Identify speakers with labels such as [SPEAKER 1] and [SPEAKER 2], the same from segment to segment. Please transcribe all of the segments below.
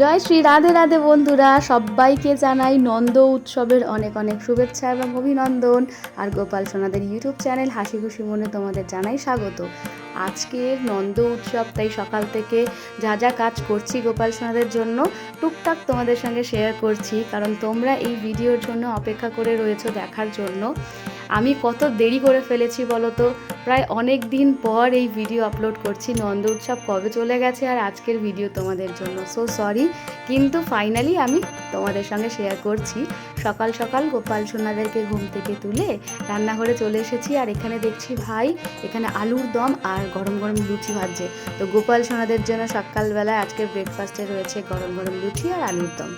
[SPEAKER 1] জয় শ্রী রাধে রাধে বন্ধুরা, সবাইকে জানাই নন্দ উৎসবের অনেক অনেক শুভেচ্ছা এবং অভিনন্দন। আর গোপাল সোনাদের ইউটিউব চ্যানেল হাসি খুশি মনে তোমাদের জানাই স্বাগত। আজকে নন্দ উৎসব, তাই সকাল থেকে যা যা কাজ করছি গোপাল সোনাদের জন্য টুকটাক তোমাদের সঙ্গে শেয়ার করছি। কারণ তোমরা এই ভিডিওর জন্য অপেক্ষা করে রয়েছো দেখার জন্য। আমি কত দেরি করে ফেলেছি বলো তো প্রায় অনেক দিন পর এই ভিডিও আপলোড করছি। নন্দ উৎসব কবে চলে গেছে আর আজকের ভিডিও তোমাদের জন্য। সো সরি কিন্তু ফাইনালি আমি তোমাদের সঙ্গে শেয়ার করছি। সকাল সকাল গোপাল সোনাদেরকে ঘুম থেকে তুলে রান্নাঘরে চলে এসেছি আর এখানে দেখছি ভাই, এখানে আলুর দম আর গরম গরম লুচি ভাজছে। তো গোপাল সোনাদের জন্য সকালবেলায় আজকের ব্রেকফাস্টে রয়েছে গরম গরম লুচি আর আলুর দম।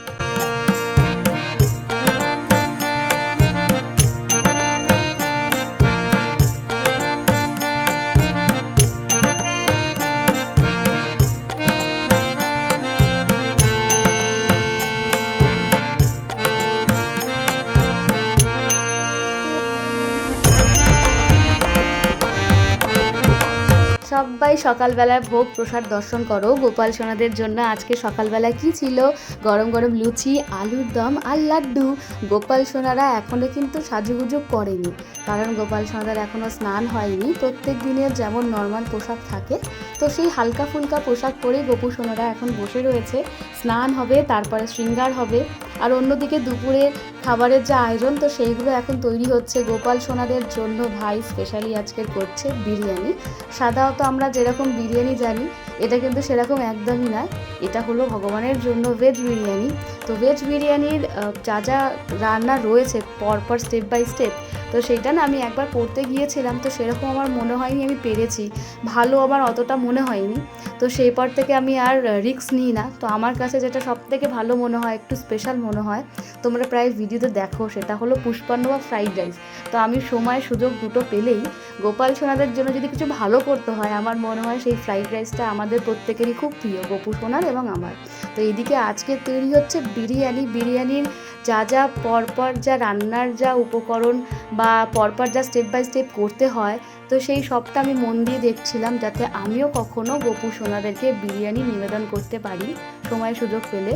[SPEAKER 1] সকালবেলায় ভোগ প্রসাদ দর্শন করো। গোপাল সোনাদের জন্য আজকে সকালবেলা কি ছিল? গরম গরম লুচি, আলুর দম আর লাড্ডু। গোপাল সোনারা এখনও কিন্তু সাজুগুজু করেনি। কারণ গোপাল সোনাদের এখনও স্নান হয়নি। প্রত্যেক দিনের যেমন নর্মাল পোশাক থাকে, তো সেই হালকা ফুলকা পোশাক পরেই গোপু সোনারা এখন বসে রয়েছে। স্নান হবে, তারপরে শৃঙ্গার হবে। আর অন্যদিকে দুপুরে খাবারের যে আয়োজন, তো সেইগুলো এখন তৈরি হচ্ছে। গোপাল সোনাদের জন্য ভাই স্পেশালি আজকে করছে বিরিয়ানি। সাধারণত আমরা যেরকম বিরিয়ানি জানি, এটা কিন্তু সেরকম একদমই না। এটা হলো ভগবানের জন্য ভেজ বিরিয়ানি। তো ভেজ বিরিয়ানির যা যা রান্না রয়েছে পরপর স্টেপ বাই স্টেপ তো সেইটা না আমি একবার পড়তে গিয়েছিলাম, তো সেরকম আমার মনে হয়নি, আমি পেরেছি। ভালো আমার অতটা মনে হয়নি। তো সেই পর থেকে আমি আর রিস্ক নিই না। তো আমার কাছে যেটা সব থেকে ভালো মনে হয়, একটু স্পেশাল মনে হয়, তোমরা প্রায় ভিডিওতে দেখো, সেটা হলো পুষ্পান্ন বা ফ্রাইড রাইস তো আমি সময় সুযোগ দুটো পেলেই গোপাল সোনাদের জন্য যদি কিছু ভালো করতে হয়, আমার মনে হয় সেই ফ্রাইড রাইসটা আমাদের প্রত্যেকেরই খুব প্রিয়, গোপু সোনার এবং আমার। তো এদিকে আজকে তৈরি হচ্ছে বিরিয়ানি। বিরিয়ানির যা যা পরপর যা রান্নার যা উপকরণ বা পরপর যা স্টেপ বাই স্টেপ করতে হয়, তো সেই সবটা আমি মন দিয়ে দেখছিলাম যাতে আমিও কখনো গোপু সোনাদেরকে বিরিয়ানি নিবেদন করতে পারি সময় সুযোগ পেলে।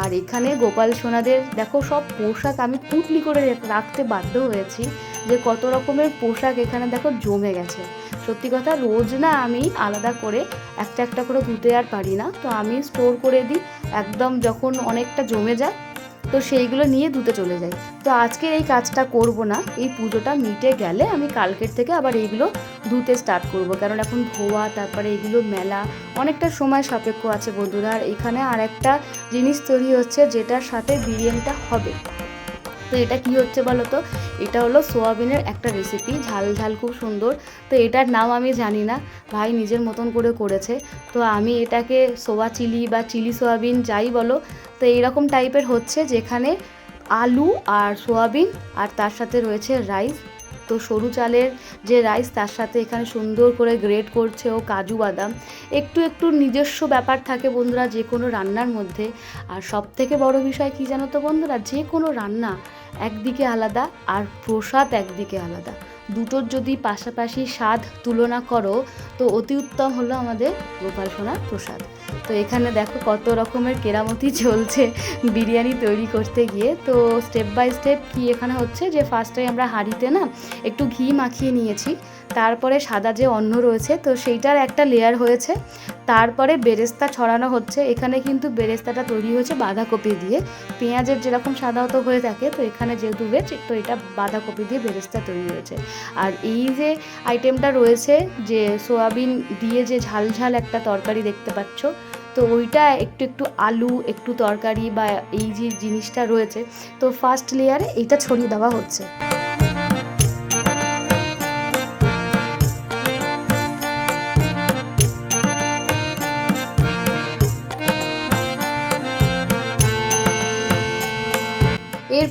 [SPEAKER 1] আর এখানে গোপাল সোনাদের, দেখো সব পোশাক আমি পুটলি করে রাখতে বাধ্য হয়েছি যে কত রকমের পোশাক এখানে দেখো জমে গেছে। সত্যি কথা রোজ না আমি আলাদা করে একটা একটা করে ধুতে আর পারি না। তো আমি স্টোর করে দিই, একদম যখন অনেকটা জমে যায় তো সেইগুলো নিয়ে ধুতে চলে যাই। তো আজকে এই কাজটা করব না, এই পুজোটা মিটে গেলে আমি কালকের থেকে আবার এইগুলো ধুতে স্টার্ট করব। কারণ এখন ধোয়া, তারপরে এগুলো মেলা, অনেকটা সময় সাপেক্ষ আছে বন্ধুরা। আর এখানে আর একটা জিনিস তৈরি হচ্ছে, যেটার সাথে বিরিয়ানিটা হবে। তো এটা কি হচ্ছে বলো তো এটা হলো সোয়াবিনের একটা রেসিপি ঝাল ঝাল খুব সুন্দর। তো এটার নাম আমি জানি না, ভাই নিজের মতন করে করেছে। তো আমি এটাকে সোয়া চিলি বা চিলি সোয়াবিন যাই বলো, তো এইরকম টাইপের হচ্ছে যেখানে আলু আর সোয়াবিন আর তার সাথে রয়েছে রাইস তো সরু চালের যে রাইস, তার সাথে এখানে সুন্দর করে গ্রেট করছে ও কাজু বাদাম। একটু একটু নিজস্ব ব্যাপার থাকে বন্ধুরা, যে কোনো রান্নার মধ্যে। আর সব থেকে বড় বিষয় কি জানো তো বন্ধুরা? যে কোনো রান্না একদিকে আলাদা আর প্রসাদ একদিকে আলাদা। দুটোর যদি পাশাপাশি স্বাদ তুলনা করো, তো অতি উত্তম হলো আমাদের গোপাল সোনার প্রসাদ। তো এখানে দেখো কত রকমের কেরামতি চলছে বিরিয়ানি তৈরি করতে গিয়ে। তো স্টেপ বাই স্টেপ কি এখানে হচ্ছে যে ফার্স্টে আমরা হাঁড়িতে না একটু ঘি মাখিয়ে নিয়েছি, তারপরে সাদা যে অন্ন রয়েছে, তো সেইটার একটা লেয়ার হয়েছে। তারপরে বেরেস্তা ছড়ানো হচ্ছে। এখানে কিন্তু বেরেস্তাটা তৈরি হয়েছে বাঁধাকপি দিয়ে। পেঁয়াজের যেরকম সাধারণত হয়ে থাকে, তো এখানে যেহেতু ভেজ তো এটা বাঁধাকপি দিয়ে বেরেস্তা তৈরি হয়েছে। আর এই যে আইটেমটা রয়েছে, যে সোয়াবিন দিয়ে যে ঝাল ঝাল একটা তরকারি দেখতে পাচ্ছ, তো ওইটা একটু একটু আলু, একটু তরকারি বা এই যে জিনিসটা রয়েছে, তো ফার্স্ট লেয়ারে এইটা ছড়িয়ে দেওয়া হচ্ছে।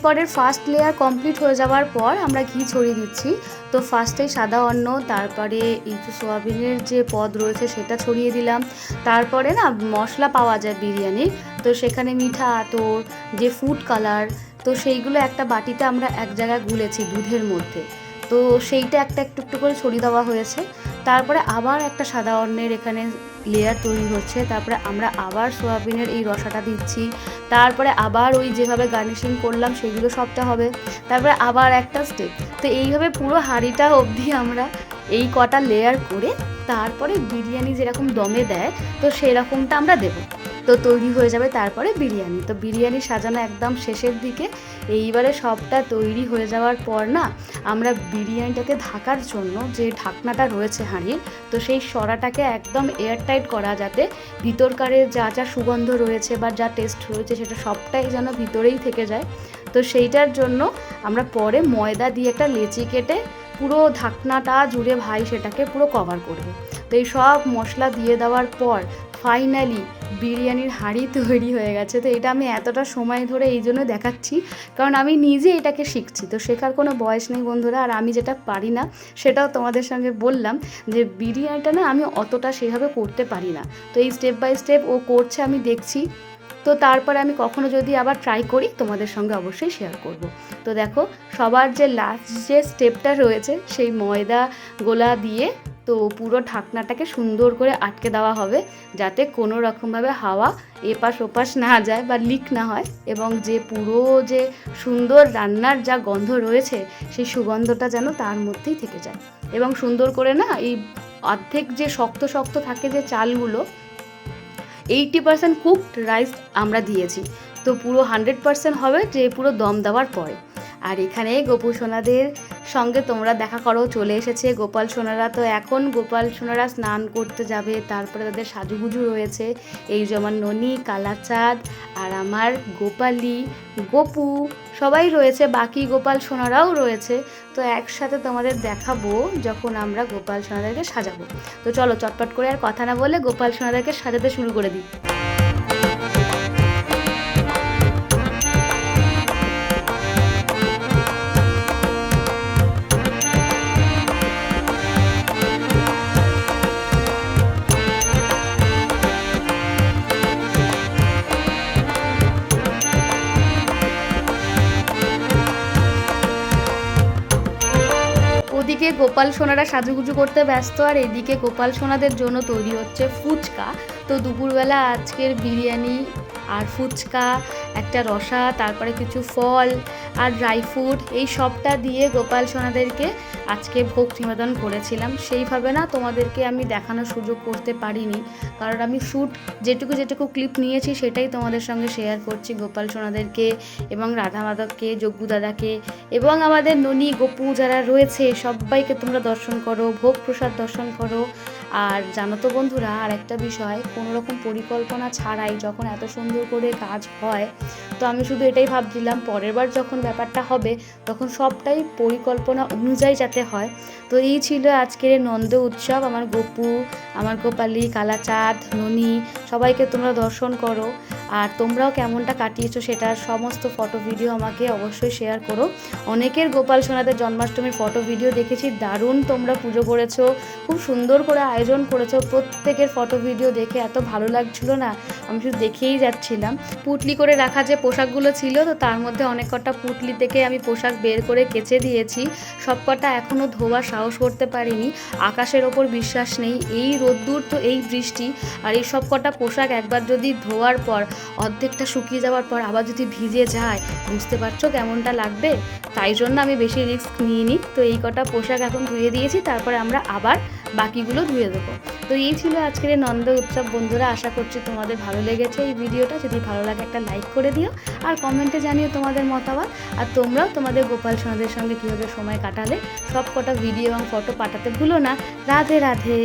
[SPEAKER 1] এরপরের ফার্স্ট লেয়ার কমপ্লিট হয়ে যাওয়ার পর আমরা ঘি ছড়িয়ে দিচ্ছি। তো ফার্স্টে সাদা অন্ন, তারপরে এই সোয়াবিনের যে পদ রয়েছে সেটা ছড়িয়ে দিলাম। তারপরে না মশলা পাওয়া যায় বিরিয়ানির। তো সেখানে মিঠা আতর, যে ফুড কালার তো সেইগুলো একটা বাটিতে আমরা এক জায়গায় গুলেছি দুধের মধ্যে। তো সেইটা একটা একটু একটু করে ছড়িয়ে দেওয়া হয়েছে। তারপরে আবার একটা সাদা অন্নের এখানে লেয়ার তৈরি হচ্ছে। তারপরে আমরা আবার সোয়াবিনের এই রসাটা দিচ্ছি। তারপরে আবার ওই যেভাবে গার্নিশিং করলাম সেগুলো সবটা হবে। তারপরে আবার একটা স্টেপ তো এইভাবে পুরো হাঁড়িটা অবধি আমরা এই কটা লেয়ার করে তারপরে বিরিয়ানি যেরকম দমে দেয়, তো সেরকমটা আমরা দেবো। তো তৈরি হয়ে যাবে তারপরে বিরিয়ানি। তো বিরিয়ানি সাজানো একদম শেষের দিকে। এইবারে সবটা তৈরি হয়ে যাওয়ার পর না, আমরা বিরিয়ানিটাকে ঢাকার জন্য যে ঢাকনাটা রয়েছে হাঁড়ির, তো সেই সরাটাকে একদম এয়ারটাইট করা যাতে ভিতরকারে যা যা সুগন্ধ রয়েছে বা যা টেস্ট রয়েছে সেটা সবটাই যেন ভিতরেই থেকে যায়। তো সেইটার জন্য আমরা পরে ময়দা দিয়ে একটা লেচি কেটে পুরো ঢাকনাটা জুড়ে ভাই সেটাকে পুরো কভার করবে। তো এই সব মশলা দিয়ে দেওয়ার পর ফাইনালি বিরিয়ানির হাঁড়ি তৈরি হয়ে গেছে। তো এটা আমি এতটা সময় ধরে এই জন্য দেখাচ্ছি, কারণ আমি নিজে এটাকে শিখছি। তো শেখার কোনো বয়স নেই বন্ধুরা, আর আমি যেটা পারি না, সেটাও তোমাদের সঙ্গে বললাম যে বিরিয়ানিটা না আমি অতটা সেভাবে করতে পারি না। তো এই স্টেপ বাই স্টেপ ও করছে, আমি দেখছি। তো তারপরে আমি কখনো যদি আবার ট্রাই করি, তোমাদের সঙ্গে অবশ্যই শেয়ার করব। তো দেখো, সবার যে লাস্ট যে স্টেপটা রয়েছে, সেই ময়দা গোলা দিয়ে তো পুরো ঢাকনাটাকে সুন্দর করে আটকে দেওয়া হবে যাতে কোনো রকমভাবে হাওয়া এপাশ ওপাশ না যায় বা লিক না হয় এবং যে পুরো যে সুন্দর রান্নার যা গন্ধ রয়েছে সেই সুগন্ধটা যেন তার মধ্যেই থেকে যায়। এবং সুন্দর করে না এই অর্ধেক যে শক্ত শক্ত থাকে যে চালগুলো এইটি পার্সেন্ট কুকড রাইস আমরা দিয়েছি। তো পুরো হান্ড্রেড পার্সেন্ট হবে যে পুরো দম দেওয়ার পরে। আর এখানে গোপু সোনাদের সঙ্গে তোমরা দেখা করো, চলে এসেছে। গোপাল সোনারা তো এখন, গোপাল সোনারা স্নান করতে যাবে, তারপরে তাদের সাজুগুজু রয়েছে। এই যেমন ননি, কালাচাঁদ আর আমার গোপালি, গোপু, সবাই রয়েছে, বাকি গোপাল সোনারাও রয়েছে। তো একসাথে তোমাদের দেখাবো যখন আমরা গোপাল সোনাদেরকে সাজাবো। তো চলো চটপট করে আর কথা না বলে গোপাল সোনাদেরকে সাজাতে শুরু করে দিই। গোপাল সোনারা সাজুগুজু করতে ব্যস্ত, আর এদিকে গোপাল সোনাদের জন্য তৈরি হচ্ছে ফুচকা। তো দুপুরবেলা আজকের বিরিয়ানি আর ফুচকা, একটা রসা, তারপরে কিছু ফল আর ড্রাই ফ্রুট এই সবটা দিয়ে গোপাল সোনাদেরকে আজকে ভোগ নিবেদন করেছিলাম। সেইভাবে না তোমাদেরকে আমি দেখানোর সুযোগ করতে পারিনি। কারণ আমি শ্যুট যেটুকু যেটুকু ক্লিপ নিয়েছি সেটাই তোমাদের সঙ্গে শেয়ার করছি গোপাল সোনাদেরকে এবং রাধা মাধবকে, যজ্ঞু দাদাকে এবং আমাদের ননী, গোপু যারা রয়েছে সবাইকে তোমরা দর্শন করো, ভোগ প্রসাদ দর্শন করো। আর জানো তো বন্ধুরা আর একটা বিষয় কোনো রকম পরিকল্পনা ছাড়াই যখন এত সুন্দর করে কাজ হয়, তো আমি শুধু এটাই ভাবছিলাম, পরের বার যখন ব্যাপারটা হবে, তখন সবটাই পরিকল্পনা অনুযায়ী যাতে হয়। তো এই ছিল আজকের নন্দ উৎসব, আমার গপু, আমার গোপালি, কালাচাঁদ, ননী, সবাইকে তোমরা দর্শন করো। আর তোমরাও কেমনটা কাটিয়েছো সেটার সমস্ত ফটো ভিডিও আমাকে অবশ্যই শেয়ার করো। অনেকের গোপাল সোনাদের জন্মাষ্টমীর ফটো ভিডিও দেখেছি, দারুণ তোমরা পুজো করেছ, খুব সুন্দর করে আয়োজন করেছ, প্রত্যেকের ফটো ভিডিও দেখে এত ভালো লাগছিল না, আমি শুধু দেখেই যাচ্ছিলাম। পুটলি করে রাখা যে পোশাকগুলো ছিল, তো তার মধ্যে অনেক কটা পুটলি থেকে আমি পোশাক বের করে কেচে দিয়েছি। সব কটা এখনও ধোয়ার সাহস করতে পারিনি, আকাশের ওপর বিশ্বাস নেই, এই রোদ্দুর তো এই বৃষ্টি, আর এই সব কটা পোশাক একবার যদি ধোয়ার পর অর্ধেকটা শুকিয়ে যাওয়ার পর আবার যদি ভিজে যায়, বুঝতে পারছ কেমনটা লাগবে? তাই জন্য আমি বেশি রিস্ক নিইনি। তো এই কটা পোশাক এখন ধুয়ে দিয়েছি, তারপরে আমরা আবার বাকিগুলো ধুয়ে দেবো। তো এই ছিল আজকের এই নন্দ উৎসব। বন্ধুরা, আশা করছি তোমাদের ভালো লেগেছে এই ভিডিওটা। যদি ভালো লাগে একটা লাইক করে দিও, আর কমেন্টে জানিও তোমাদের মতামত। আর তোমরাও তোমাদের গোপাল সোনাদের সঙ্গে কীভাবে সময় কাটালে সব কটা ভিডিও এবং ফটো পাঠাতে ভুলো না। রাধে রাধে।